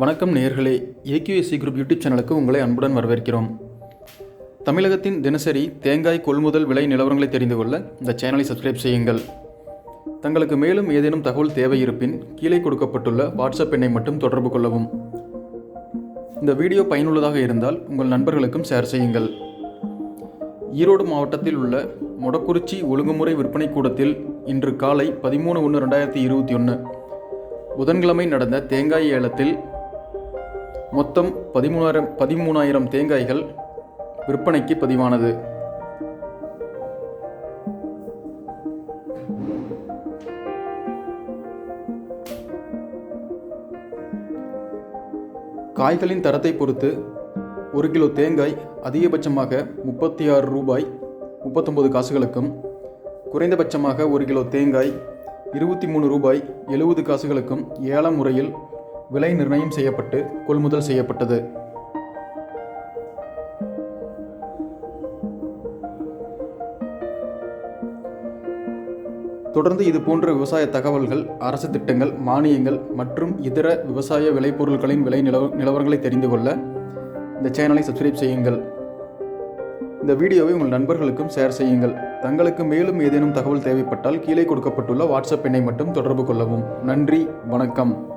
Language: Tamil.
வணக்கம் நேர்களே. ஏகியூஎஸ்சி குரூப் யூடியூப் சேனலுக்கு உங்களை அன்புடன் வரவேற்கிறோம். தமிழகத்தின் தினசரி தேங்காய் கொள்முதல் விலை நிலவரங்களை தெரிந்து கொள்ள இந்த சேனலை சப்ஸ்கிரைப் செய்யுங்கள். தங்களுக்கு மேலும் ஏதேனும் தகவல் தேவை இருப்பின் கீழே கொடுக்கப்பட்டுள்ள வாட்ஸ்அப் எண்ணை மட்டும் தொடர்பு கொள்ளவும். இந்த வீடியோ பயனுள்ளதாக இருந்தால் உங்கள் நண்பர்களுக்கும் ஷேர் செய்யுங்கள். ஈரோடு மாவட்டத்தில் உள்ள மொடக்குறிச்சி ஒழுங்குமுறை விற்பனை கூடத்தில் இன்று காலை பதிமூணு ஒன்று ரெண்டாயிரத்தி இருபத்தி ஒன்று புதன்கிழமை நடந்த தேங்காய் ஏலத்தில் மொத்தம் பதிமூணாயிரம் பதிமூணாயிரம் தேங்காய்கள் விற்பனைக்கு பதிவானது. காய்களின் தரத்தை பொறுத்து ஒரு கிலோ தேங்காய் அதிகபட்சமாக முப்பத்தி ஆறு ரூபாய் முப்பத்தொம்பது காசுகளுக்கும் குறைந்தபட்சமாக ஒரு கிலோ தேங்காய் இருபத்தி மூணு ரூபாய் எழுபது காசுகளுக்கும் ஏல முறையில் விலை நிர்ணயம் செய்யப்பட்டு கொள்முதல் செய்யப்பட்டது. தொடர்ந்து இது போன்ற விவசாய தகவல்கள் அரசு திட்டங்கள் மானியங்கள் மற்றும் இதர விவசாய விளைபொருட்களின் விலை நிலவ நிலவரங்களை தெரிந்து கொள்ள இந்த சேனலை சப்ஸ்கிரைப் செய்யுங்கள். இந்த வீடியோவை உங்கள் நண்பர்களுக்கும் ஷேர் செய்யுங்கள். தங்களுக்கு மேலும் ஏதேனும் தகவல் தேவைப்பட்டால் கீழே கொடுக்கப்பட்டுள்ள வாட்ஸ்அப் எண்ணை மட்டும் தொடர்பு கொள்ளவும். நன்றி வணக்கம்.